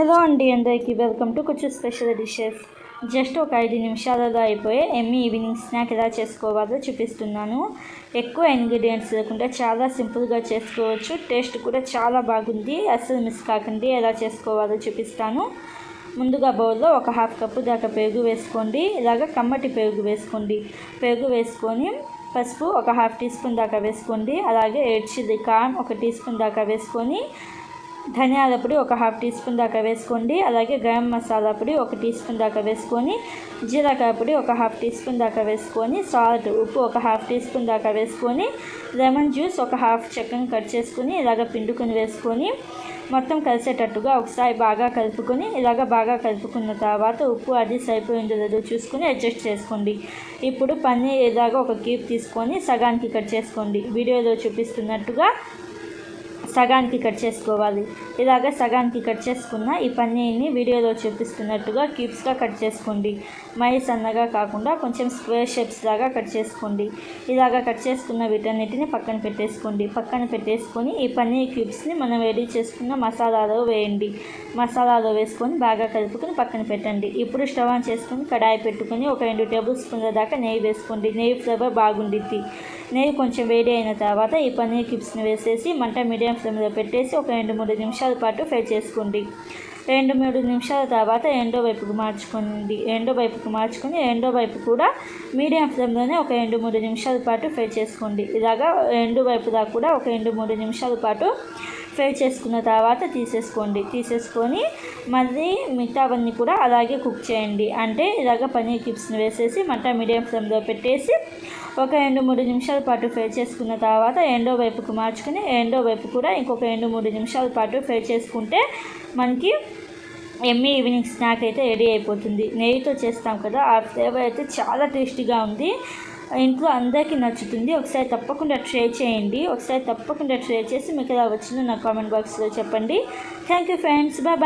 Hello అండి అందరికీ welcome to కొంచెం స్పెషల్ డిషెస్. జస్ట్ ఒక ఐదు నిమిషాలలో అయిపోయే ఎమ్మి ఈవినింగ్ స్నాక్ ఎలా చేసుకోవాలో చూపిస్తున్నాను. ఎక్కువ ఇంగ్రీడియంట్స్ లేకుండా చాలా సింపుల్గా చేసుకోవచ్చు. టేస్ట్ కూడా చాలా బాగుంది. అస్సలు మిస్ కాకండి ఎలా చేసుకోవాలో చూపిస్తాను. ముందుగా బౌల్లో ఒక హాఫ్ కప్పు దాకా పెరుగు వేసుకోండి. ఇలాగ కమ్మటి పెరుగు వేసుకోండి. పెరుగు వేసుకొని పసుపు ఒక హాఫ్ టీ స్పూన్ దాకా వేసుకోండి. అలాగే రెడ్ చిల్లీ కారం ఒక టీ స్పూన్ దాకా వేసుకొని ధనియాల పొడి ఒక హాఫ్ టీ స్పూన్ దాకా వేసుకోండి. అలాగే గరం మసాలా పొడి ఒక టీ స్పూన్ దాకా వేసుకొని జీలకాయ పొడి ఒక హాఫ్ టీ స్పూన్ దాకా వేసుకొని సాల్ట్ ఉప్పు ఒక హాఫ్ టీ స్పూన్ దాకా వేసుకొని లెమన్ జ్యూస్ ఒక హాఫ్ చెక్కను కట్ చేసుకొని ఇలాగ పిండుకొని వేసుకొని మొత్తం కలిసేటట్టుగా ఒకసారి బాగా కలుపుకొని ఇలాగ బాగా కలుపుకున్న తర్వాత ఉప్పు అది సరిపోయిందో లేదో చూసుకొని అడ్జస్ట్ చేసుకోండి. ఇప్పుడు పన్నీర్ ఇలాగ ఒక కీప్ తీసుకొని సగానికి కట్ చేసుకోండి. వీడియోలో చూపిస్తున్నట్టుగా సగానికి కట్ చేసుకోవాలి. ఇలాగ సగానికి కట్ చేసుకున్న ఈ పన్నీర్ని వీడియోలో చూపిస్తున్నట్టుగా క్యూబ్స్గా కట్ చేసుకోండి. మరీ సన్నగా కాకుండా కొంచెం స్క్వేర్ షేప్స్ లాగా కట్ చేసుకోండి. ఇలాగ కట్ చేసుకున్న వీటన్నిటిని పక్కన పెట్టేసుకోండి. పక్కన పెట్టేసుకొని ఈ పన్నీర్ క్యూబ్స్ని మనం రెడీ చేసుకున్న మసాలాలో వేయండి. మసాలాలో వేసుకొని బాగా కలుపుకొని పక్కన పెట్టండి. ఇప్పుడు స్టవ్ ఆన్ చేసుకొని కడాయి పెట్టుకొని ఒక రెండు టేబుల్ స్పూన్ల దాకా నెయ్యి వేసుకోండి. నెయ్యి ఫ్లేవర్ బాగుండిద్ది. నెయ్యి కొంచెం వేడి అయిన తర్వాత ఈ పన్నీర్ క్యూబ్స్ని వేసేసి మంట మీడియం ఫ్లేమ్లో పెట్టేసి ఒక రెండు మూడు నిమిషాల పాటు ఫ్రై చేసుకోండి. రెండు మూడు నిమిషాల తర్వాత ఎండో వైపుకు మార్చుకోండి. ఎండో వైపుకు మార్చుకొని ఎండో వైపు కూడా మీడియం ఫ్లేమ్లోనే ఒక రెండు మూడు నిమిషాల పాటు ఫ్రై చేసుకోండి. ఇలాగా రెండు వైపులా కూడా ఒక రెండు మూడు నిమిషాల పాటు ఫ్రై చేసుకున్న తర్వాత తీసేసుకోండి. తీసేసుకొని మళ్ళీ మిగతావన్నీ కూడా అలాగే కుక్ చేయండి. అంటే ఇలాగ పన్నీర్ కిప్స్ని వేసేసి మంట మీడియం ఫ్లేమ్లో పెట్టేసి ఒక రెండు మూడు నిమిషాల పాటు ఫ్రై చేసుకున్న తర్వాత ఎండో వైపుకు మార్చుకుని ఎండో వైపు కూడా ఇంకొక రెండు మూడు నిమిషాల పాటు ఫ్రై చేసుకుంటే మనకి ఎమ్మి ఈవినింగ్ స్నాక్ అయితే రెడీ అయిపోతుంది. నెయ్యితో చేస్తాం కదా ఆ ఫ్లేవర్ అయితే చాలా టేస్టీగా ఉంది. ఇంట్లో అందరికీ నచ్చుతుంది. ఒకసారి తప్పకుండా ట్రై చేయండి. ఒకసారి తప్పకుండా ట్రై చేసి మీకు ఎలా వచ్చిందో నా కామెంట్ బాక్స్లో చెప్పండి. Thank you friends bye.